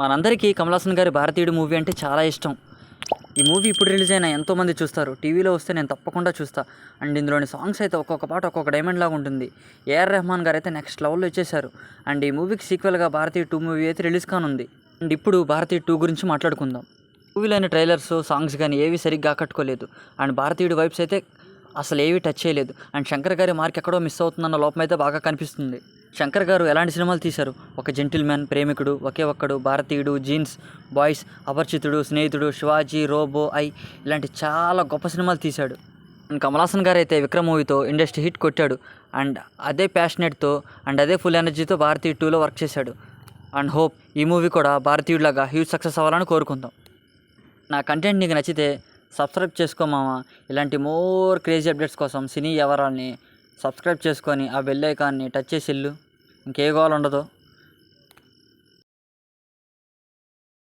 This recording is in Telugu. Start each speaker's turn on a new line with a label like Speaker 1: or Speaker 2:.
Speaker 1: మనందరికీ కమలాసన్ గారి భారతీయుడు మూవీ అంటే చాలా ఇష్టం. ఈ మూవీ ఇప్పుడు రిలీజ్ అయినా ఎంతోమంది చూస్తారు. టీవీలో వస్తే నేను తప్పకుండా చూస్తా. అండ్ ఇందులోని సాంగ్స్ అయితే ఒక్కొక్క పాట ఒక్కొక్క డైమండ్ లాగా ఉంటుంది. ఏఆర్ రెహమాన్ గారు అయితే నెక్స్ట్ లెవెల్లో ఇచ్చేశారు. అండ్ ఈ మూవీకి సీక్వెల్గా భారతీయ టూ మూవీ అయితే రిలీజ్ కానుంది. అండ్ ఇప్పుడు భారతీయ టూ గురించి మాట్లాడుకుందాం. మూవీలోని ట్రైలర్స్ సాంగ్స్ కానీ ఏవి సరిగ్గా ఆకట్టుకోలేదు. అండ్ భారతీయుడు వైబ్స్ అయితే అసలు ఏవి టచ్ చేయలేదు. అండ్ శంకర్ గారి మార్క్ ఎక్కడో మిస్ అవుతుందన్న లోపం అయితే బాగా కనిపిస్తుంది. శంకర్ గారు ఎలాంటి సినిమాలు తీశారు? ఒక జెంటిల్మెన్ ప్రేమికుడు ఒకే ఒక్కడు భారతీయుడు జీన్స్ బాయ్స్ అపరిచితుడు స్నేహితుడు శివాజీ రోబో ఐ ఇలాంటి చాలా గొప్ప సినిమాలు తీశాడు. అండ్ కమలాసన్ గారు అయితే విక్రమ్ మూవీతో ఇండస్ట్రీ హిట్ కొట్టాడు. అండ్ అదే ప్యాషనెట్తో అండ్ అదే ఫుల్ ఎనర్జీతో భారతీయ టూలో వర్క్ చేశాడు. అండ్ హోప్ ఈ మూవీ కూడా భారతీయుడిలాగా హ్యూజ్ సక్సెస్ అవ్వాలని కోరుకుందాం. నా కంటెంట్ నీకు నచ్చితే సబ్స్క్రైబ్ చేసుకోమామా ఇలాంటి మోర్ క్రేజీ అప్డేట్స్ కోసం సినీ వ్యవహారాల్ని సబ్స్క్రైబ్ చేసుకొని ఆ బెల్ ఐకాన్ని టచ్ చేసి ఇల్లు. ఇంకే గోల్ ఉండదు.